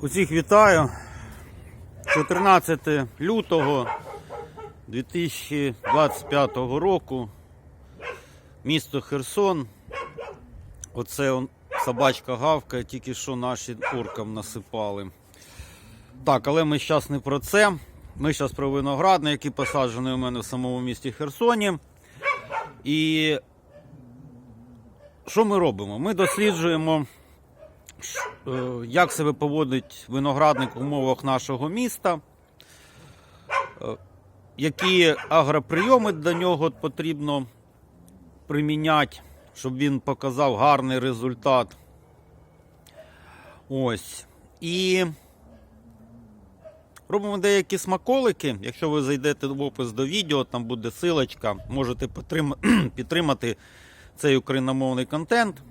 Усіх вітаю. 14 лютого 2025 року. Місто Херсон. Оце он, собачка гавкає, тільки що наші оркам насипали. Так, але ми зараз не про це. Ми зараз про виноградник, який посаджений у мене в самому місті Херсоні. І що ми робимо? Ми досліджуємо, як себе поводить виноградник в умовах нашого міста, е, які агроприйоми до нього потрібно приміняти, щоб він показав гарний результат. Ось. І робимо деякі смаколики. Якщо ви зайдете в опис до відео, там буде силочка, можете підтримати цей україномовний контент.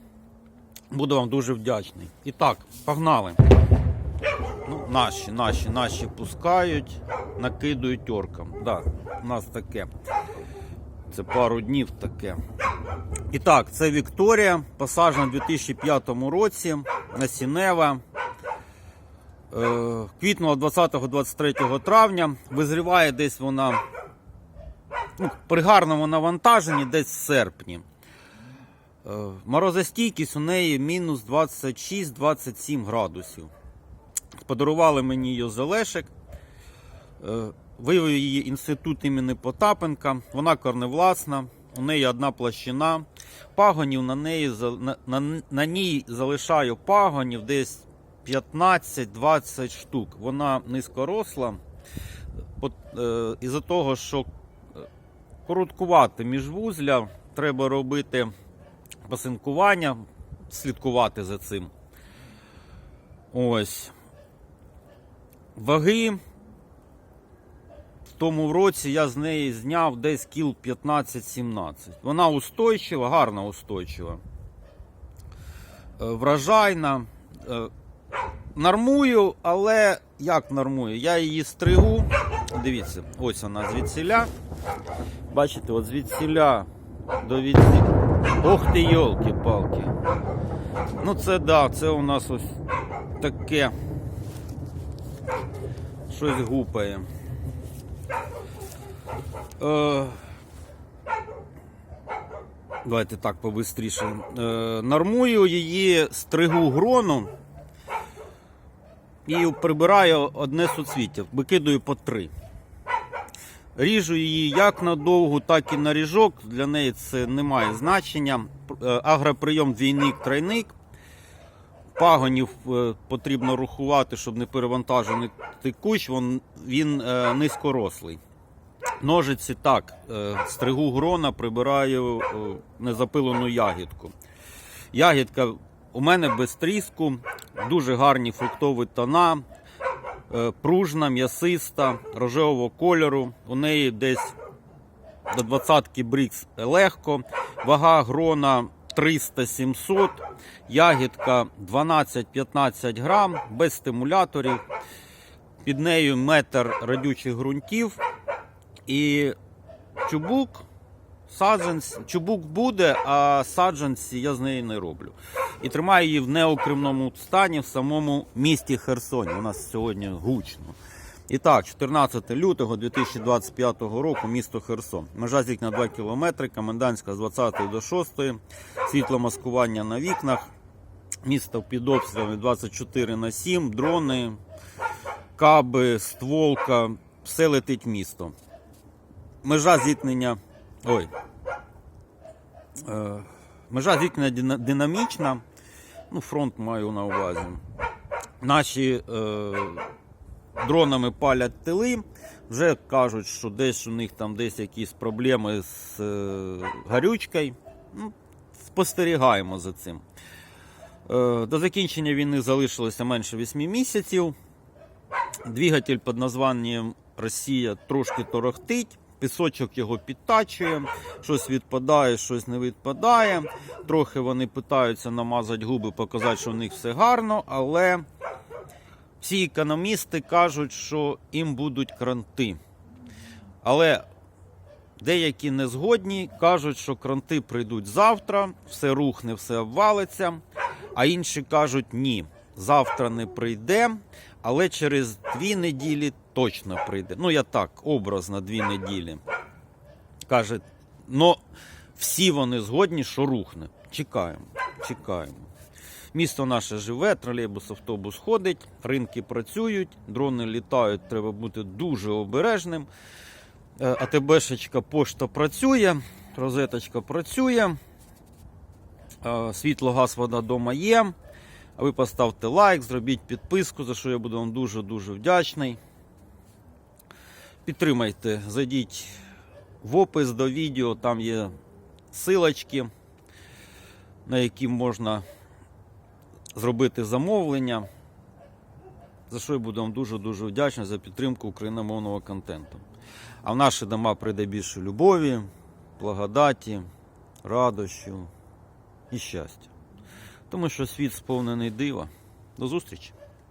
Буду вам дуже вдячний. І так, погнали. Ну, наші, наші, наші пускають, накидують оркам. Да, у нас таке. Це пару днів таке. І так, це Вікторія, посаджена у 2005 році, насінева. Е, Квітнула 20-23 травня. Визріває десь вона ну, при гарному навантаженні, десь в серпні. Е, Морозостійкість у неї мінус 26-27 градусів. Подарували мені її з Олешек. Е, Вивів її інститут імені Потапенка. Вона корневласна. У неї одна площина. Пагонів на неї на, на, на ній залишаю пагонів десь 15-20 штук. Вона низькоросла. Е, із-за того, що короткувати міжвузля, треба робити пасинкування, слідкувати за цим. Ось. Ваги. В тому році я з неї зняв десь кіл 15-17. Вона устойчива, гарно устойчива. Е, Вражайна. Е, Нормую, але як нормую? Я її стригу. Дивіться, ось вона звідсіля. Бачите, от звідсіля до відсіля. Ох ти, йолки-палки. Ну це да, це у нас ось таке. Щось гупає. Е, давайте так побистріше. Е, нормую її стригу грону і прибираю одне суцвіття, викидаю по три. Ріжу її як на довгу, так і на ріжок. Для неї це не має значення. Е, Агроприйом двійник-тройник. Пагонів е, потрібно рахувати, щоб не перевантажений кущ, він, він е, низькорослий. Ножиці так, стригу грона, прибираю незапилену ягідку. Ягідка у мене без тріску, дуже гарні фруктові тона, пружна, м'ясиста, рожевого кольору. У неї десь до 20 брікс легко. Вага грона 300-700, ягідка 12-15 грам, без стимуляторів. Під нею метр радючих ґрунтів. І чубук, саджанці, чубук буде, а саджанці я з неї не роблю. І тримаю її в неокремному стані в самому місті Херсоні. У нас сьогодні гучно. І так, 14 лютого 2025 року, місто Херсон. Межа з вікна 2 км, комендантська з 20 до 6, світломаскування на вікнах, місто під обстрілами 24 на 7, дрони, каби, стволка, все летить місто. Межа зіткнення. Ой. Е, межа зіткнення динамічна. Ну, фронт маю на увазі. Наші е, дронами палять тили. Вже кажуть, що десь у них там десь якісь проблеми з е, гарючкою. Ну, спостерігаємо за цим. Е, до закінчення війни залишилося менше 8 місяців. Двигатель під названням Росія трошки торохтить. Пісочок його підтачує, щось відпадає, щось не відпадає. Трохи вони питаються намазати губи, показати, що у них все гарно, але всі економісти кажуть, що їм будуть кранти. Але деякі не згодні, кажуть, що кранти прийдуть завтра, все рухне, все обвалиться. А інші кажуть ні. завтра не прийде, але через дві неділі точно прийде. Ну, я так, образно дві неділі. Каже, ну всі вони згодні, що рухне. Чекаємо, чекаємо. Місто наше живе, тролейбус, автобус ходить, ринки працюють, дрони літають, треба бути дуже обережним. Е, АТБшечка пошта працює, розеточка працює. Е, Світло, газ, вода вдома є. А ви поставте лайк, зробіть підписку, за що я буду вам дуже-дуже вдячний. Підтримайте, зайдіть в опис до відео, там є силочки, на які можна зробити замовлення. За що я буду вам дуже-дуже вдячний за підтримку україномовного контенту. А в наші дома прийде більше любові, благодаті, радощів і щастя. Тому що світ сповнений дива. До зустрічі!